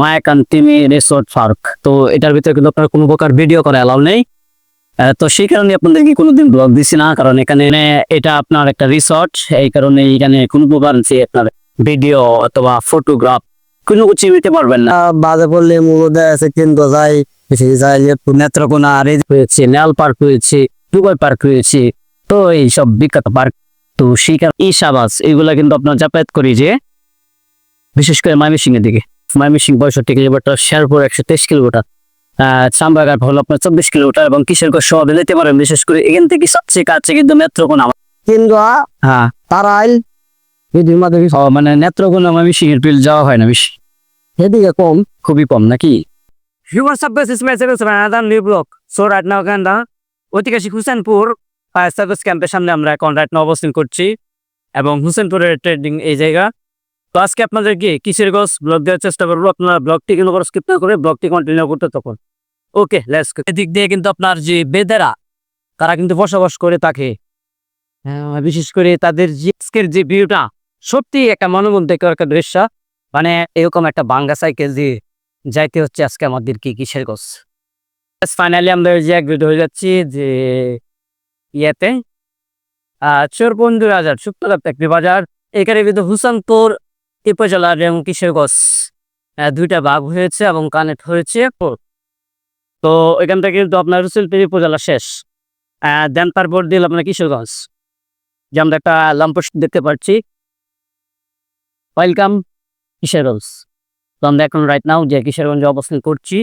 মায়াকান্তিমি resort park. তো এটার ভিতরে কিন্তু আপনার কোনো প্রকার ভিডিও করা অ্যালাউ নেই। তো সেই কারণে আপনাদেরকে কোনোদিন ব্লগ দিছি না, কারণ এখানে এটা আপনার একটা রিসর্ট। এই কারণে এখানে কোনো প্রকার আপনার ভিডিও অথবা ফটোগ্রাফ কোনো কিছু নিতে পারবেন না। বাজে পড়লে মূলত আছে কিন্তু যাই নেত্রকোনা রেজ হয়েছে নেল পার্ক হয়েছে দুবাই পার্ক হয়েছে তো এই সব বিখ্যাত পার্ক। তো সেই কারণে এই সাবাস এগুলা কিন্তু আপনার যাতায়াত করি যে, বিশেষ করে ময়মনসিং এর দিকে। ময়মনসিং পঁয়ষট্টি কিলোমিটার শেরপুর একশো তেইশ কিলোমিটার। আহ চাম্বাঘাট হলো আপনার চব্বিশ কিলোমিটার এবং কিশোরগঞ্জ সহ যেতে পারেন বিশেষ করে এখান থেকে সবচেয়ে কাছে কিন্তু নেত্রকোনা। কিন্তু হ্যাঁ। তারা আইল এদিকে মাঝে ও, মানে নেত্রকোনা ময়মনসিং এর বিল যাওয়া হয় না বেশি। এদিকে কম। খুবই কম নাকি? message is another new blog. So right now again the ঐতিহাসিক হুসেনপুর ফায়ার সার্ভিস ক্যাম্পের সামনে আমরা এখন রাইট now অবস্থান করছি। এবং হুসেনপুরের ট্রেডিং এই জায়গা। তো আজকে আপনাদেরকে কিশোরগঞ্জ ব্লগ দেওয়ার চেষ্টা করব। আপনারা ব্লগটি কিন্তু স্কিপ না করে ব্লগটি কন্টিনিউ করতে তখন ওকে লেটস এদিক দিয়ে কিন্তু আপনার যে বেদেরা তারা কিন্তু বসবাস করে আহ, বিশেষ করে তাদের আজকের যে ভিউটা সত্যি একটা মনোমুগ্ধকর একটা দৃশ্য। মানে এরকম একটা বাঙ্গা সাইকেল দিয়ে যাইতে হচ্ছে আজকে আমাদের কি কিসের গোস ফাইনালি আমরা যে এগ্রিড হয়ে যাচ্ছি যে চোরবন্ধু বাজার শুক্তলাপ একটি বাজার। এখানে কিন্তু হুসানপুর উপজেলার এবং কিশোরগঞ্জ দুইটা ভাগ হয়েছে এবং কানেক্ট হয়েছে তো এখান থেকে কিন্তু আপনার উপজেলা শেষ। দেন তারপর দিল আপনার কিশোরগঞ্জ যে আমরা একটা লাম্পোস্ট দেখতে পাচ্ছি। ওয়েলকাম কিশোরগঞ্জ তো আমরা এখন রাইট নাও যে কিশোরগঞ্জে অবস্থান করছি।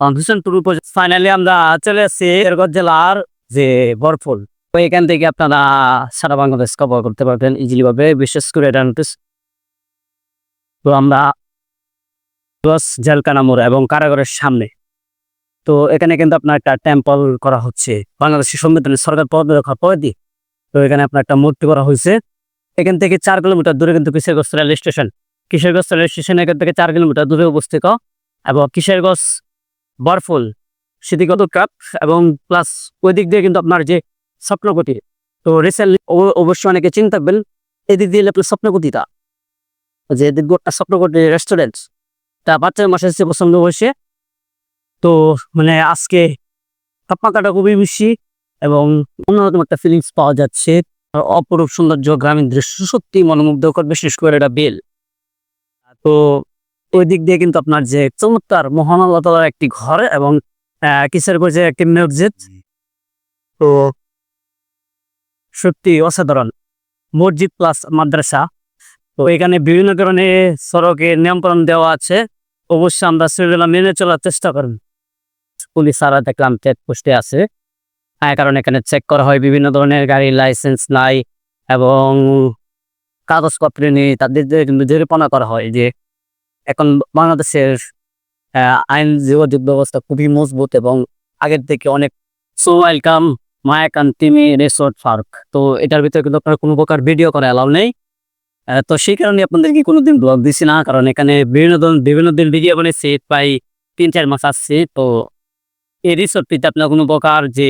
হুসেনপুর উপজেলা ফাইনালি আমরা চলে আসছি কিশোরগঞ্জ জেলার যে বরফুল। এখান থেকে আপনারা সারা বাংলাদেশ কভার করতে পারবেন ইজিলি ভাবে। বিশেষ করে এটা তো আমরা জেলকানা মোড় এবং কারাগারের সামনে। তো এখানে কিন্তু আপনার একটা টেম্পল করা হচ্ছে। বাংলাদেশের সংবিধানের সরকার পদ রক্ষা পদে তো এখানে আপনার একটা মূর্তি করা হয়েছে। এখান থেকে চার কিলোমিটার দূরে কিন্তু Kishoreganj rail station. Kishoreganj rail station এখান থেকে চার কিলোমিটার দূরে অবস্থিত এবং কিশোরগঞ্জ বরফুল স্মৃতিগত কাপ এবং প্লাস ওই দিক দিয়ে কিন্তু আপনার যে স্বপ্নগতি তো রিসেন্টলি অবশ্যই অনেকে চিন্তা থাকবেন এদিক দিয়ে আপনার স্বপ্নগতিটা যে গোটা স্বপ্নগতি রেস্টুরেন্ট তা বাচ্চার মাসে পছন্দ হয়েছে তো মানে আজকে তাপমাত্রাটা খুবই বেশি এবং অন্যরকম একটা ফিলিংস পাওয়া যাচ্ছে। অপরূপ সৌন্দর্য গ্রামীণ দৃশ্য সত্যি মনোমুগ্ধকর বিশেষ করে এটা বেল। তো ওই দিক দিয়ে কিন্তু আপনার যে চমৎকার মহান আল্লাহ তালার একটি ঘর এবং আহ, কিশোরগঞ্জের একটি মসজিদ তো সত্যি অসাধারণ। মসজিদ প্লাস মাদ্রাসা। তো এখানে বিভিন্ন ধরনের সড়কে নিয়ন্ত্রণ দেওয়া আছে। অবশ্যই আমরা সেগুলো মেনে চলার চেষ্টা করব। পুলিশ সারা দেখলাম চেক পোস্টে আছে। হ্যাঁ কারণ এখানে চেক করা হয় বিভিন্ন ধরনের গাড়ির লাইসেন্স নাই এবং কাগজপত্র নেই। তাদের কিন্তু করা হয় যে এখন বাংলাদেশের আইন যোগাযোগ ব্যবস্থা খুবই মজবুত এবং আগের থেকে অনেক সো ওয়েলকাম মায়াকান্তিমি রিসোর্ট পার্ক তো এটার ভিতরে কিন্তু আপনার কোনো প্রকার ভিডিও করা অ্যালাউ নেই। তো সেই কারণে আপনাদেরকে কোনোদিন ব্লগ দিছি না? কারণ এখানে বিভিন্ন ধরনের বিভিন্ন দিন ভিডিও বানিয়েছি প্রায় তিন চার মাস আসছে তো এই রিসোর্টটিতে আপনার কোনো প্রকার যে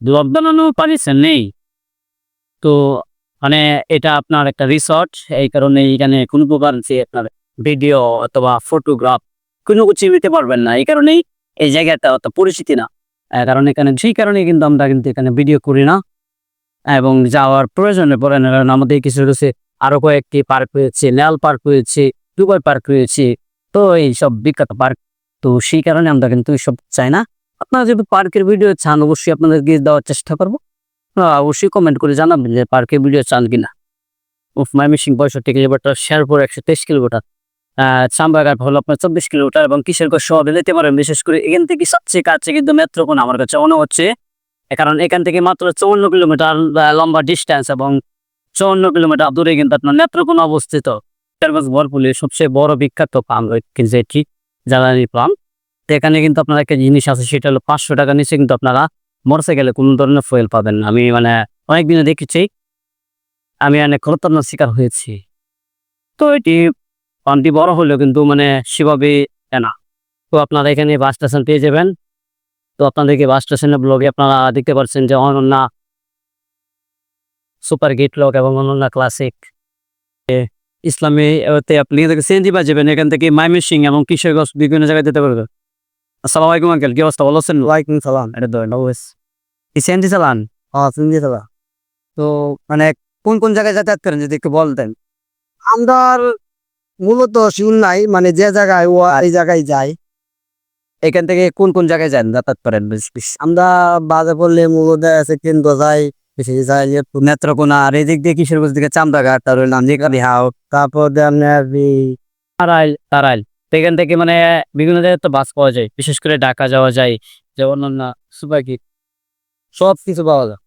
ব্লগ বানানো পারিছেন নেই। তো মানে এটা আপনার একটা রিসর্ট এই কারণে এখানে কোনো প্রকার যে আপনার ভিডিও অথবা ফটোগ্রাফ কোনো কিছু নিতে পারবেন না। এই কারণেই এই জায়গাটা অত পরিচিতি না। কারণ এখানে, সেই কারণে কিন্তু আমরা কিন্তু এখানে ভিডিও করি না। এবং যাওয়ার প্রয়োজনে পড়ে না। কারণ আমাদের কিছু রয়েছে আরও কয়েকটি পার্ক রয়েছে নেল পার্ক রয়েছে দুবাই পার্ক রয়েছে, তো এই সব বিখ্যাত পার্ক, তো সেই কারণে আমরা কিন্তু সব চাই না। আপনারা যদি পার্কের ভিডিও চান, অবশ্যই আপনাদেরকে দেওয়ার চেষ্টা করব। অবশ্যই কমেন্ট করে জানাবেন যে পার্কের ভিডিও চান কিনা। উফ মাইমিসিং পঁয়ষট্টি কিলোমিটার, শেরপুর একশো তেইশ কিলোমিটার। চাম্বাঘাট হলো আপনার চব্বিশ কিলোমিটার এবং কিশোরগঞ্জ শহরে যেতে পারেন বিশেষ করে এখান থেকে সবচেয়ে কাছে কিন্তু মেট্রোকোন আমার কাছে মনে হচ্ছে, কারণ এখান থেকে মাত্র চৌন্ন কিলোমিটার লম্বা ডিস্টেন্স এবং চৌন্ন কিলোমিটার দূরে কিন্তু আপনার নেত্রকোন অবস্থিত। ভরপুলের সবচেয়ে বড় বিখ্যাত পাম্প যেটি? জ্বালানি পাম্প তো এখানে কিন্তু আপনার একটা জিনিস আছে, সেটা হলো পাঁচশো টাকা নিচে কিন্তু আপনারা মোটরসাইকেলে কোনো ধরনের ফুয়েল পাবেন না। আমি মানে অনেক দিনে দেখেছি, আমি অনেক খরতার শিকার হয়েছি। তো এটি পাম্পটি বড় হলেও কিন্তু মানে সেভাবে না। তো আপনারা এখানে বাস স্টেশন পেয়ে যাবেন। তো আপনাদেরকে বাস স্টেশনের ব্লগে আপনারা দেখতে পাচ্ছেন যে অনন্যা সুপার গেট লক এবং অনন্যা ক্লাসিক ইসলামী আপনি সিএনজি যাবেন এখান থেকে মাইমেসিং এবং কিশোরগঞ্জ বিভিন্ন জায়গায় যেতে পারবেন। আসসালামু আলাইকুম আঙ্কেল কি অবস্থা? আছেন? ওয়ালাইকুম সালাম। এটা অবশ্যই সিএনজি চালান? হ্যাঁ সিন্দি চালা তো মানে কোন কোন জায়গায় যাতায়াত করেন যদি একটু বলতেন? আমরা মূলত শিউল নাই মানে যে জায়গায় ও এই জায়গায় যাই এখান থেকে কোন কোন জায়গায় যান যাতায়াত করেন? আমরা বাজে পড়লে মূলত আছে কেন্দ্র যাই নেত্রকোনা আর এদিক দিয়ে কিশোরগঞ্জ দিকে চামদাঘাট তার নাম হাও। তারপর তারাইল তারাইল। তো এখান থেকে মানে বিভিন্ন জায়গায় তো বাস পাওয়া যায় বিশেষ করে ঢাকা যাওয়া যায় যে অন্যান্য সুপারকি সব কিছু পাওয়া যায়।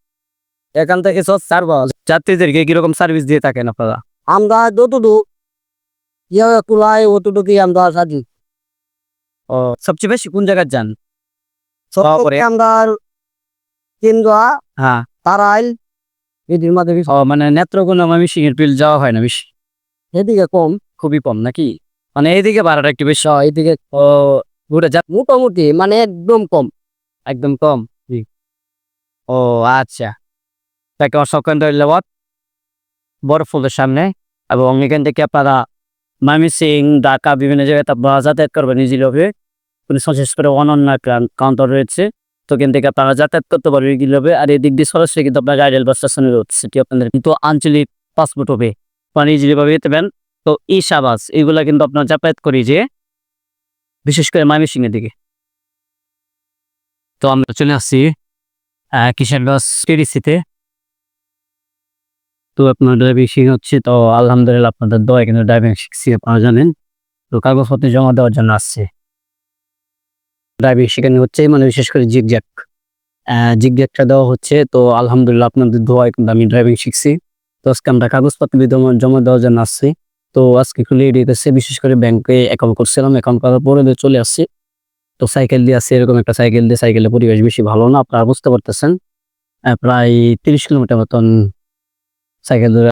এখান থেকে সব সার পাওয়া যায়। যাত্রীদেরকে কীরকম সার্ভিস দিয়ে থাকেন আপনারা? আমরা যতটুকু ইয়ে কুলাই অতটুকুই আমরা সাজি। ও সবচেয়ে বেশি কোন জায়গায় যান? তারপরে? আমরা কেন্দ্র হ্যাঁ। তারাইল এটির মাঝে মানে নেত্রকোনা ময়মনসিং এর বিল যাওয়া হয় না বেশি এদিকে কম খুবই কম নাকি মানে এইদিকে ভাড়াটা একটু বেশি তো এদিকে ঘুরে যা মোটামুটি মানে একদম কম একদম কম ও আচ্ছা তাকে অশোকান ধন্যবাদ বরফুলের সামনে এবং এখান থেকে আপনারা সিং ঢাকা বিভিন্ন জায়গায় যাতায়াত করবেন ইজিলভে বিশেষ করে অনন্য কাউন্টার রয়েছে তো থেকে আপনারা যাতায়াত করতে পারবেন ইজিলভে আর এদিক দিয়ে সরাসরি কিন্তু আপনার গাড়ি বাস স্টেশনে রয়েছে সেটি আপনাদের কিন্তু আঞ্চলিক পাসপোর্ট হবে। মানে ইজিলিভাবে যেতে পারেন তো এই সাবাস, এগুলা কিন্তু আপনার যাতায়াত করি যে, বিশেষ করে ময়মনসিং এর দিকে। তো আমরা চলে আসছি কিশোরগঞ্জ টিডিসিতে তো আপনার ড্রাইভিং শিখ হচ্ছে, তো আলহামদুলিল্লাহ আপনাদের দোয়া কিন্তু ড্রাইভিং শিখছি, আপনারা জানেন। তো কাগজপত্র জমা দেওয়ার জন্য আসছে। ড্রাইভিং শেখানো হচ্ছে মানে বিশেষ করে জিগ জ্যাক জিগ জ্যাকটা দেওয়া হচ্ছে। তো আলহামদুলিল্লাহ আপনাদের দোয়ায় কিন্তু আমি ড্রাইভিং শিখছি। তো আজকে আমরা কাগজপত্র জমা- দেওয়ার জন্য আসছি। তো আজকে একটু লেট হইতেছে, বিশেষ করে ব্যাংকে অ্যাকাউন্ট করছিলাম অ্যাকাউন্ট করার পরে চলে আসছি। তো সাইকেল দিয়ে আসছে, এরকম একটা সাইকেল দিয়ে সাইকেলের পরিবেশ বেশি ভালো না, আপনারা বুঝতে পারতেছেন। প্রায় তিরিশ কিলোমিটার মতন সাইকেল ধরে